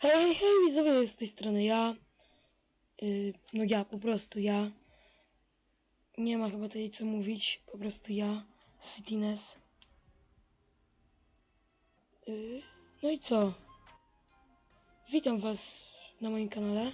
Hej, hej, widzowie, z tej strony ja. Yy, no ja, po prostu ja. Nie ma chyba tutaj co mówić, po prostu ja, Cityness. Yy, no i co? Witam was na moim kanale.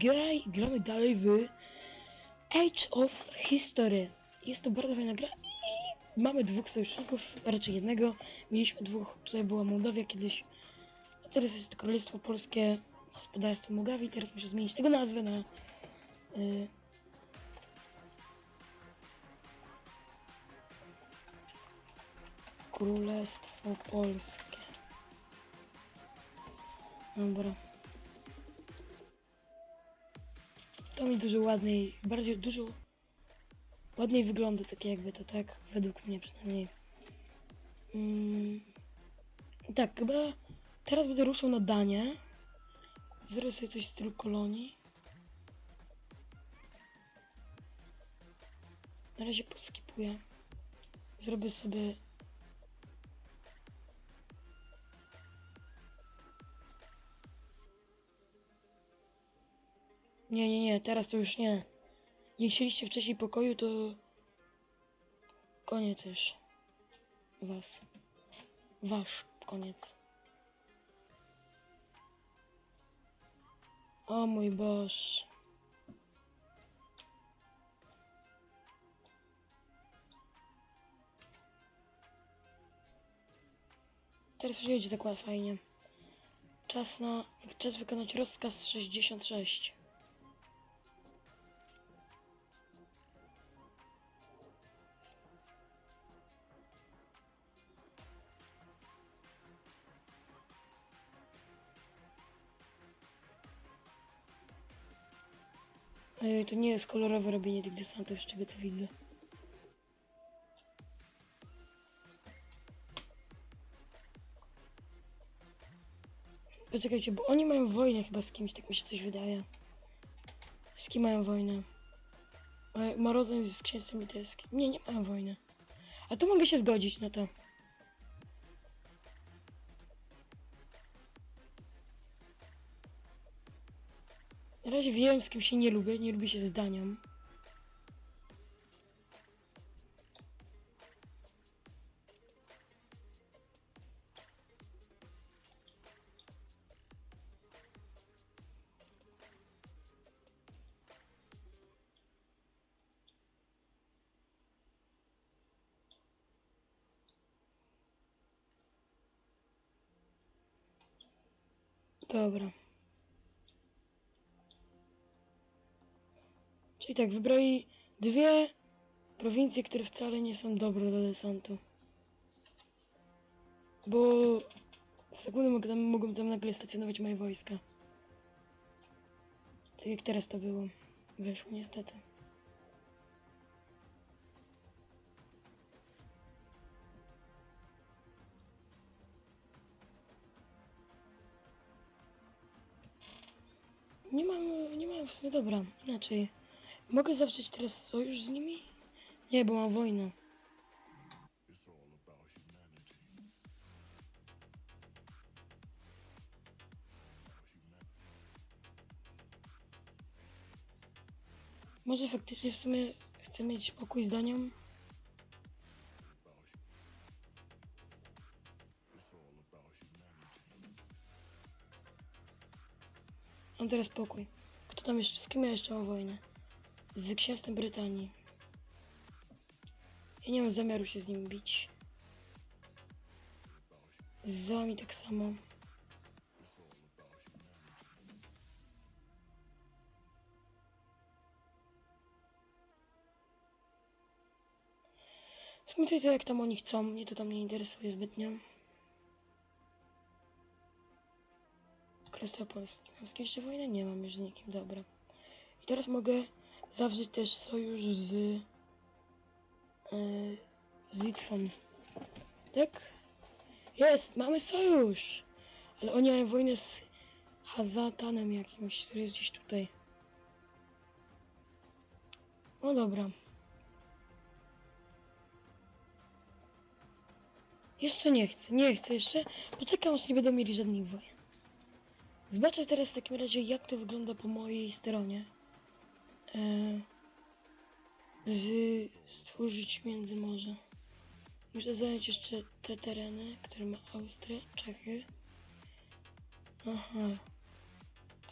Graj, gramy dalej w Age of History. Jest to bardzo fajna gra i mamy dwóch sojuszników, raczej jednego. Mieliśmy dwóch, tutaj była Mołdawia kiedyś. Teraz jest Królestwo Polskie, Gospodarstwo Mołdawii. Teraz muszę zmienić tego nazwę na... Y, Królestwo Polskie. Dobra. To mi dużo ładniej, bardziej dużo ładniej wygląda takie jakby to tak, według mnie przynajmniej. Mm, tak, chyba teraz będę ruszał na Danię. Zrobię sobie coś w stylu kolonii. Na razie poskipuję. Zrobię sobie Nie, nie, nie, teraz to już nie. Nie chcieliście wcześniej pokoju, to koniec już. Was. Wasz koniec. O mój Boż. Teraz już jedzie tak fajnie. Czas na... Czas wykonać rozkaz 66. to nie jest kolorowe robienie tych desantów, z czego co widzę. Poczekajcie, bo oni mają wojnę chyba z kimś, tak mi się coś wydaje. Z kim mają wojnę? Ma- Marozem z księstwem litewskim. Nie, nie mają wojny. A to mogę się zgodzić na to. Razie wiem, z kim się nie lubię. Nie lubię się z Danią. Dobra. Czyli tak, wybrali dwie prowincje, które wcale nie są dobre do desantu. Bo w sekundę mogą tam, mogą tam nagle stacjonować moje wojska. Tak jak teraz to było. Wyszło niestety. Nie mam, nie mam w sumie, dobra, inaczej. Mogę zawrzeć teraz sojusz z nimi? Nie, bo mam wojnę. Może faktycznie w sumie chcę mieć pokój z Danią? Mam teraz pokój. Kto tam jeszcze, z kim ja jeszcze mam wojnę? Z księstwem Brytanii. Ja nie mam zamiaru się z nim bić. Z wami tak samo. Sumie to, to jak tam oni chcą, mnie to tam nie interesuje zbytnio. Królestwo Polskie. Mam z kimś wojnę? Nie mam już z nikim, dobra. I teraz mogę zawrzeć też sojusz z... Yy, z Litwą. Tak? Jest! Mamy sojusz! Ale oni mają wojnę z Hazatanem jakimś, który jest gdzieś tutaj. No dobra. Jeszcze nie chcę, nie chcę jeszcze. Poczekam aż nie będą mieli żadnych wojen. Zobaczę teraz w takim razie, jak to wygląda po mojej stronie. E, z stworzyć międzymorze. Muszę zająć jeszcze te tereny, które ma Austria, Czechy. Aha.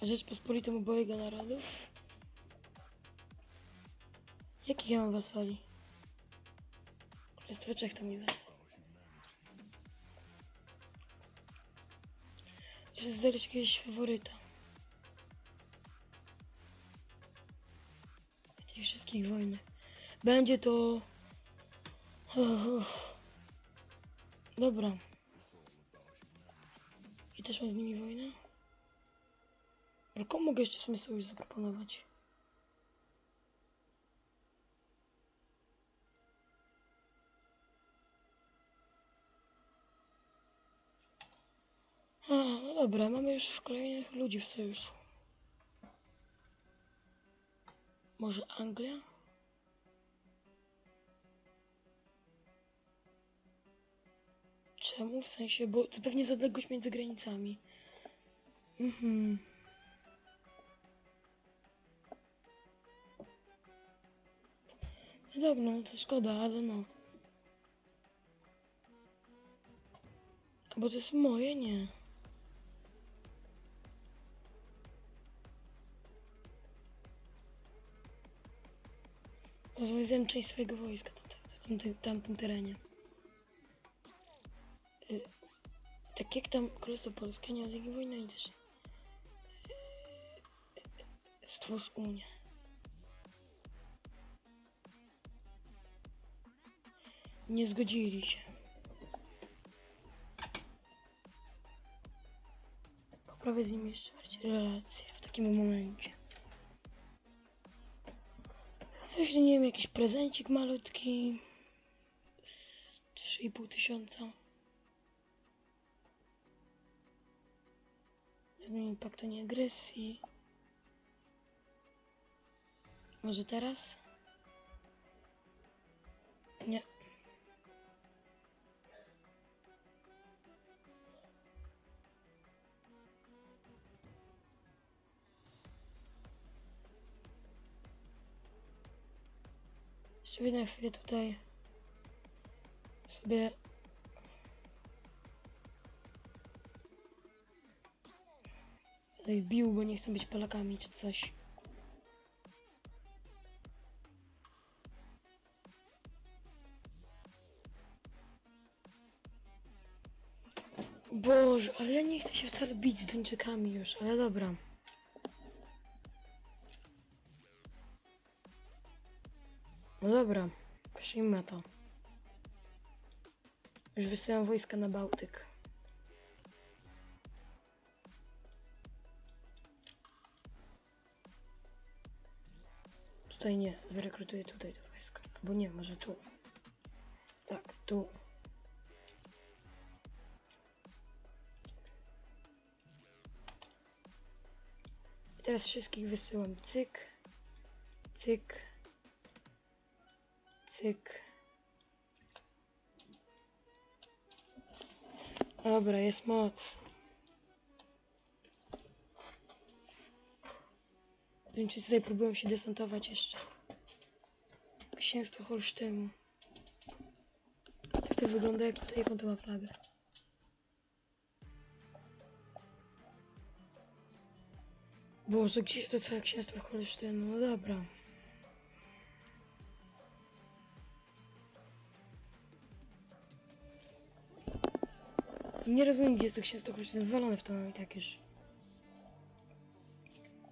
A Rzeczpospolitą obojga narodów? Jakich ja mam wasali? Królestwo Czech to mi wasal. Muszę znaleźć jakiegoś faworyta. W tych wszystkich wojnach. Będzie to... Dobra. I też mam z nimi wojnę? Komu mogę jeszcze w sumie sojusz zaproponować? A, no dobra, mamy już kolejnych ludzi w sojuszu. Może Anglia? Czemu? W sensie, bo to pewnie za odległość między granicami. Mhm. No dobra, no to szkoda, ale no. A bo to jest moje, nie. Rozwiązałem część swojego wojska na tamtym, tamtym terenie. Tak jak tam Królestwo Polskie nie takiej wojny też. y, Stwórz Unię. Nie zgodzili się. Poprawię z nimi jeszcze bardziej relacje w takim momencie. Jeśli nie wiem, jakiś prezencik malutki. z 3,5 tysiąca. Zmienię paktu nieagresji. Może teraz? Nie. Jeszcze na chwilę tutaj sobie tutaj bił, bo nie chcą być Polakami czy coś. Boże, ale ja nie chcę się wcale bić z Duńczykami już, ale dobra. No dobra, przyjmę to. Już wysyłam wojska na Bałtyk. Tutaj nie, wyrekrutuję tutaj do wojska. Bo nie, może tu. Tak, tu. I teraz wszystkich wysyłam. Cyk. Cyk. Cyk. Dobra, jest moc. Duńczycy tutaj próbują się desantować jeszcze. Księstwo Holsztynu. Jak to wygląda? Jaki to, jaką to ma flagę? Boże, gdzie jest to całe księstwo Holsztynu? No dobra. Nie rozumiem, gdzie jest to księstwo Holsztynu. Wywalone w to mam i tak już.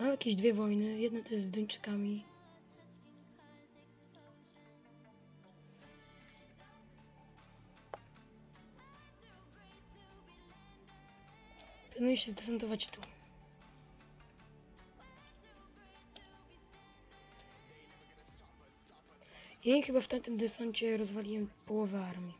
Mam jakieś dwie wojny. Jedna to jest z Duńczykami. Planuję się zdesantować tu. Ja chyba w tamtym desancie rozwaliłem połowę armii.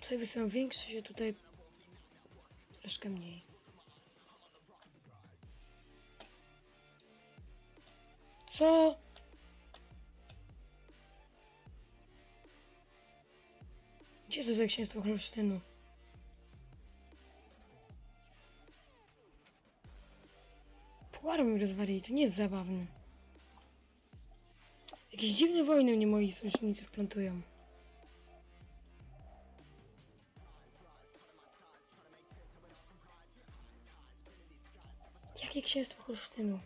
Tutaj wysyłam większość, a tutaj troszkę mniej. Co? Gdzie jest ze księstwo Holsztynu? Puar mi rozwalili, to nie jest zabawne. Jakieś dziwne wojny mnie moi sojusznicy plantują. Jakie księstwo Holsztynu?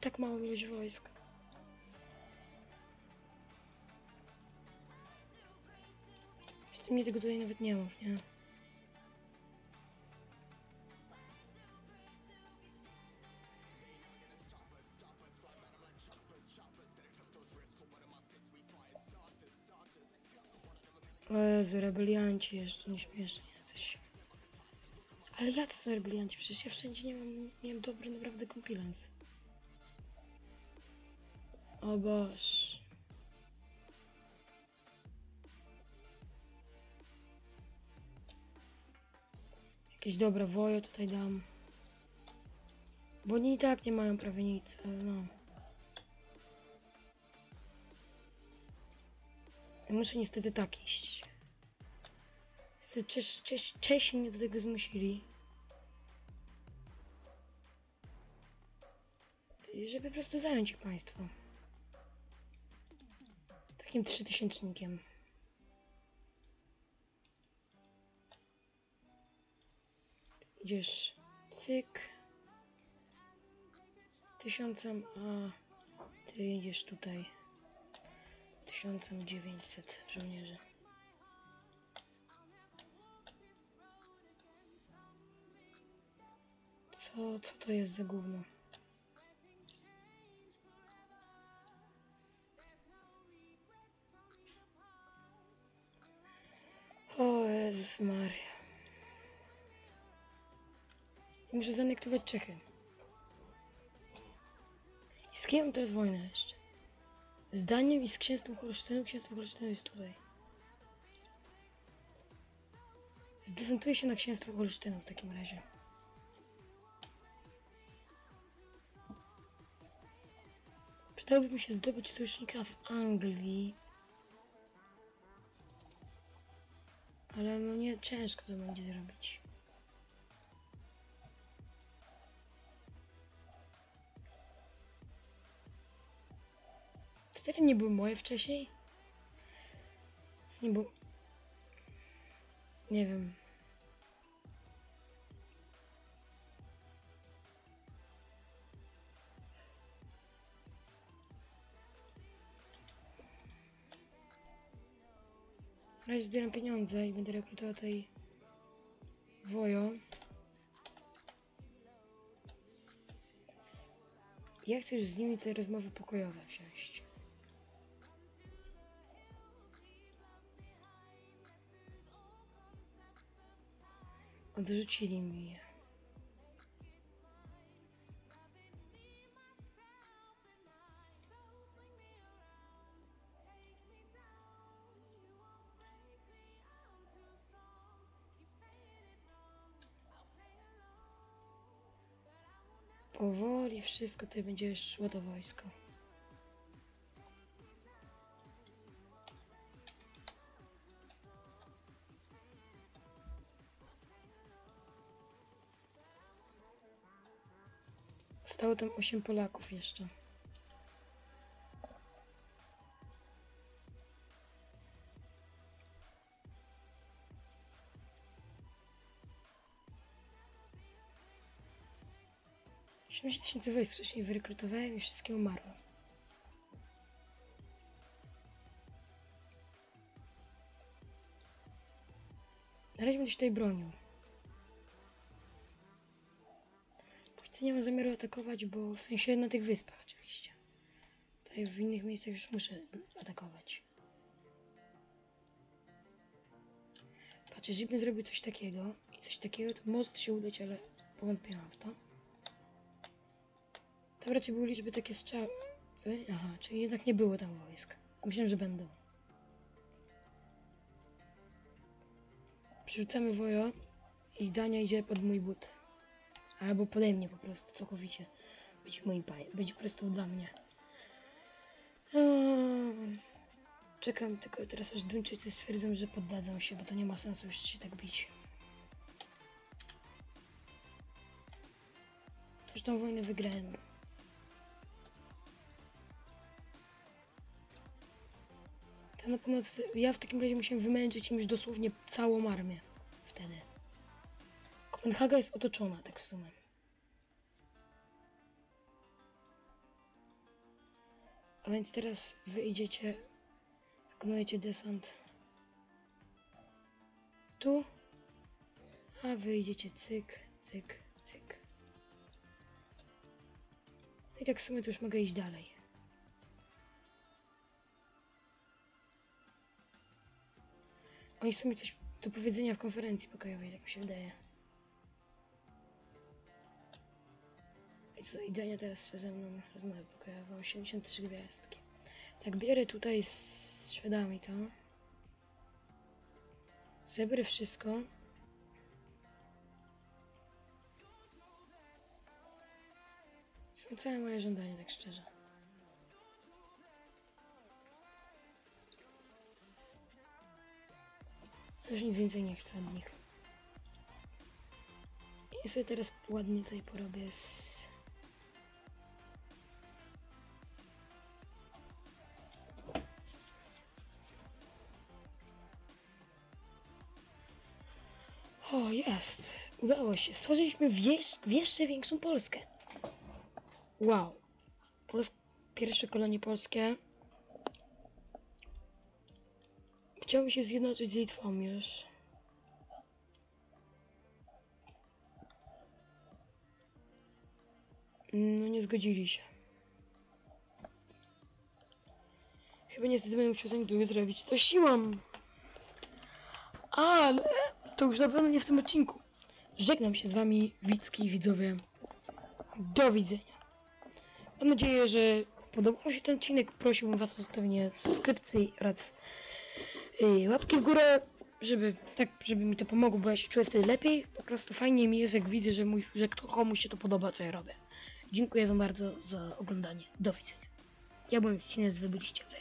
Tak małą ilość wojsk. Ty mnie tego tutaj nawet nie mów, nie? Jezu, rebelianci jeszcze nieśmieszni jacyś. Ale jacy są rebelianci? Przecież ja wszędzie nie mam, nie mam dobry naprawdę kompilans. O Boż. Jakieś dobre wojo tutaj dam. Bo oni i tak nie mają prawie nic, no. Muszę niestety tak iść. Czesi mnie do tego zmusili. Żeby po prostu zająć ich państwo. Takim trzytysięcznikiem. Idziesz cyk. Tysiącem, a ty idziesz tutaj. Tysiącem dziewięćset żołnierzy. Co, co to jest za gówno? Maria. Muszę zanektować Czechy. I z kim teraz wojnę jeszcze? Z Danią i z księstwem Holsztynu. Księstwo Holsztynu jest tutaj. Zdecentuję się na księstwo Holsztynu w takim razie. Przydałoby mi się zdobyć sojusznika w Anglii. Ale no nie ciężko to będzie zrobić. Tyle nie były moje wcześniej? Nie było... Nie wiem. Na razie zbieram pieniądze i będę rekrutował tej wojo. Ja chcę już z nimi te rozmowy pokojowe wziąć. Odrzucili mi Powoli wszystko tutaj będzie szło do wojska. Zostało tam 8 Polaków jeszcze. Siedemdziesiąt tysięcy wojsk wcześniej wyrekrutowałem i wszystkie umarło. Na razie będę się tutaj bronił. Póki nie mam zamiaru atakować, bo w sensie na tych wyspach oczywiście. Tutaj w innych miejscach już muszę atakować. Patrz, jeżeli bym zrobił coś takiego i coś takiego, to most się udać, ale powątpiłam w to. Raczej były liczby takie strzały. Aha, czyli jednak nie było tam wojsk. Myślałem, że będą. Przerzucamy wojo i Dania idzie pod mój but. Albo pode mnie po prostu, całkowicie. Będzie moim pajem, będzie po prostu dla mnie. Czekam tylko teraz aż Duńczycy stwierdzą, że poddadzą się, bo to nie ma sensu już się tak bić. Już tą wojnę wygrałem. Na pomoc, ja w takim razie musiałem wymęczyć im już dosłownie całą armię wtedy. Kopenhaga jest otoczona, tak w sumie. A więc teraz wy idziecie, wykonujecie desant tu, a wy idziecie cyk, cyk, cyk. I tak w sumie to już mogę iść dalej. Oni chcą mi coś do powiedzenia w konferencji pokojowej, tak mi się wydaje. I co, i Dania teraz ze mną rozmowę pokojową, 83 gwiazdki. Tak, bierę tutaj z Szwedami to. Zebrę wszystko. Są całe moje żądania, tak szczerze. Już nic więcej nie chcę od nich. I sobie teraz ładnie tutaj porobię z... O, jest. Udało się. Stworzyliśmy jeszcze większą Polskę. Wow. Pols pierwsze kolonie polskie. Chciałbym się zjednoczyć z Litwą już. No nie zgodzili się. Chyba niestety będę musiał za niedługo zrobić to siłą. Ale to już na pewno nie w tym odcinku. Żegnam się z wami, widzki i widzowie. Do widzenia. Mam nadzieję, że podobał się ten odcinek. Prosiłbym was o zostawienie subskrypcji oraz łapki w górę, żeby tak, żeby mi to pomogło, bo ja się czuję wtedy lepiej. Po prostu fajnie mi jest, jak widzę, że, mój, że komuś się to podoba, co ja robię. Dziękuję wam bardzo za oglądanie. Do widzenia. Ja byłem Cines, wy byliście wy.